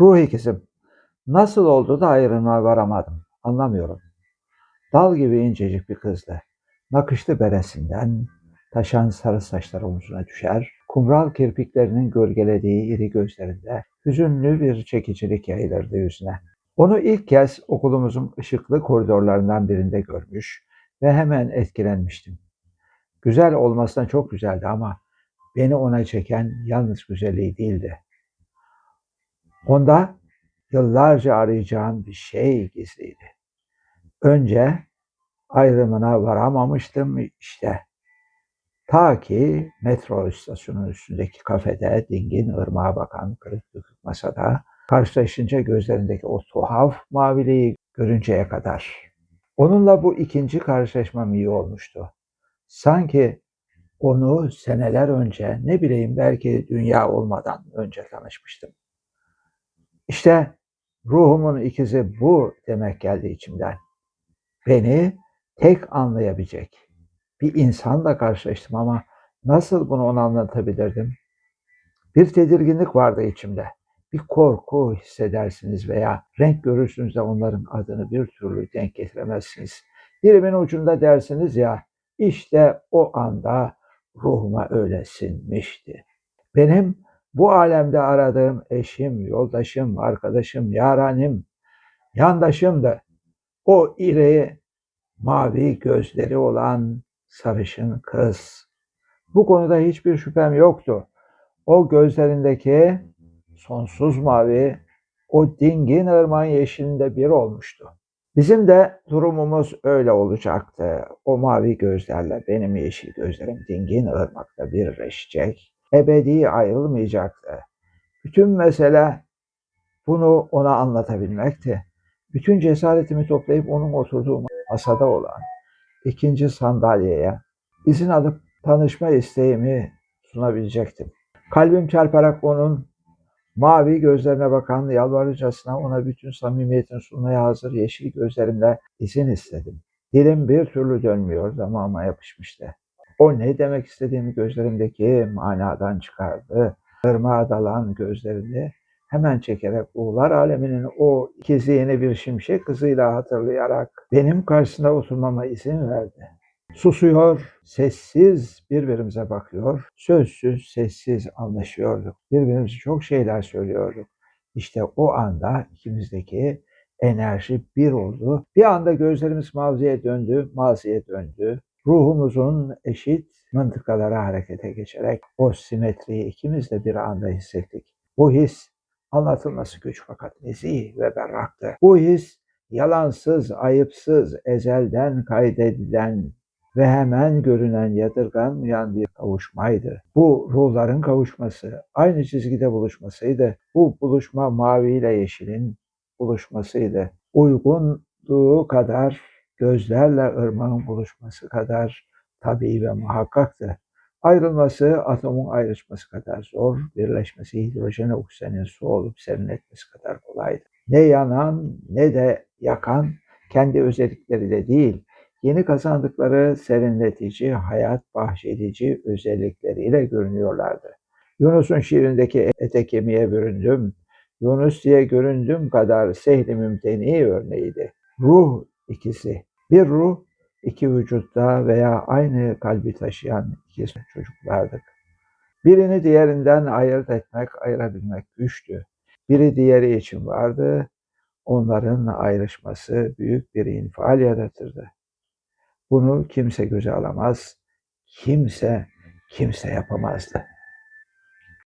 Ruh ikizim. Nasıl oldu da ayrılma varamadım. Anlamıyorum. Dal gibi incecik bir kızdı. Nakışlı beresinden taşan sarı saçları omzuna düşer. Kumral kirpiklerinin gölgelediği iri gözlerinde hüzünlü bir çekicilik yayılırdı yüzüne. Onu ilk kez okulumuzun ışıklı koridorlarından birinde görmüş ve hemen etkilenmiştim. Güzel olmasına çok güzeldi ama beni ona çeken yalnız güzelliği değildi. Onda yıllarca arayacağım bir şey gizliydi. Önce ayrımına varamamıştım işte. Ta ki metro istasyonunun üstündeki kafede dingin ırmağa bakan kırık dökük masada karşılaşınca gözlerindeki o tuhaf maviliği görünceye kadar. Onunla bu ikinci karşılaşmam iyi olmuştu. Sanki onu seneler önce ne bileyim belki dünya olmadan önce tanışmıştım. İşte ruhumun ikizi bu demek geldi içimden. Beni tek anlayabilecek bir insanla karşılaştım ama nasıl bunu ona anlatabilirdim? Bir tedirginlik vardı içimde. Bir korku hissedersiniz veya renk görürsünüz de onların adını bir türlü denk getiremezsiniz. Dilimin ucunda dersiniz ya, işte o anda ruhuma öyle sinmişti. Benim bu alemde aradığım eşim, yoldaşım, arkadaşım, yaranim, yandaşım da o iri, mavi gözleri olan sarışın kız. Bu konuda hiçbir şüphem yoktu. O gözlerindeki sonsuz mavi, o dingin ırmağın yeşilinde bir olmuştu. Bizim de durumumuz öyle olacaktı. O mavi gözlerle benim yeşil gözlerim dingin ırmakta birleşecek. Ebedi ayrılmayacaktı. Bütün mesele bunu ona anlatabilmekti. Bütün cesaretimi toplayıp onun oturduğu masada olan ikinci sandalyeye izin alıp tanışma isteğimi sunabilecektim. Kalbim çarparak onun mavi gözlerine bakan yalvarıcasına ona bütün samimiyetini sunmaya hazır yeşil gözlerimle izin istedim. Dilim bir türlü dönmüyor, damağıma yapışmıştı. O ne demek istediğimi gözlerimdeki manadan çıkardı. Irmağa dalan gözlerini hemen çekerek ruhlar aleminin o ikizi bir şimşek kızıyla hatırlayarak benim karşısında oturmama izin verdi. Susuyor, sessiz birbirimize bakıyor, sözsüz, sessiz anlaşıyorduk. Birbirimize çok şeyler söylüyorduk. İşte o anda ikimizdeki enerji bir oldu. Bir anda gözlerimiz maziye döndü, maziye döndü. Ruhumuzun eşit mıntıkalara harekete geçerek o simetriyi ikimiz de bir anda hissettik. Bu his anlatılması güç fakat nezih ve berraktı. Bu his yalansız, ayıpsız, ezelden kaydedilen ve hemen görünen yadırganmayan bir kavuşmaydı. Bu ruhların kavuşması, aynı çizgide buluşmasıydı. Bu buluşma mavi ile yeşilin buluşmasıydı. Uygunluğu kadar, gözlerle ırmağın buluşması kadar tabii ve muhakkaktı. Ayrılması atomun ayrışması kadar zor, birleşmesi hidrojen oksijenin su olup serinletmesi kadar kolaydı. Ne yanan ne de yakan kendi özellikleriyle değil, yeni kazandıkları serinletici, hayat bahşedici özellikleriyle görünüyorlardı. Yunus'un şiirindeki ete kemiğe büründüm, Yunus diye göründüm kadar sehli mümteni örneğiydi. Ruh ikisi. Bir ruh iki vücutta veya aynı kalbi taşıyan iki çocuklardık. Birini diğerinden ayırt etmek, ayırabilmek güçtü. Biri diğeri için vardı, onların ayrışması büyük bir infial yaratırdı. Bunu kimse göze alamaz, kimse kimse yapamazdı.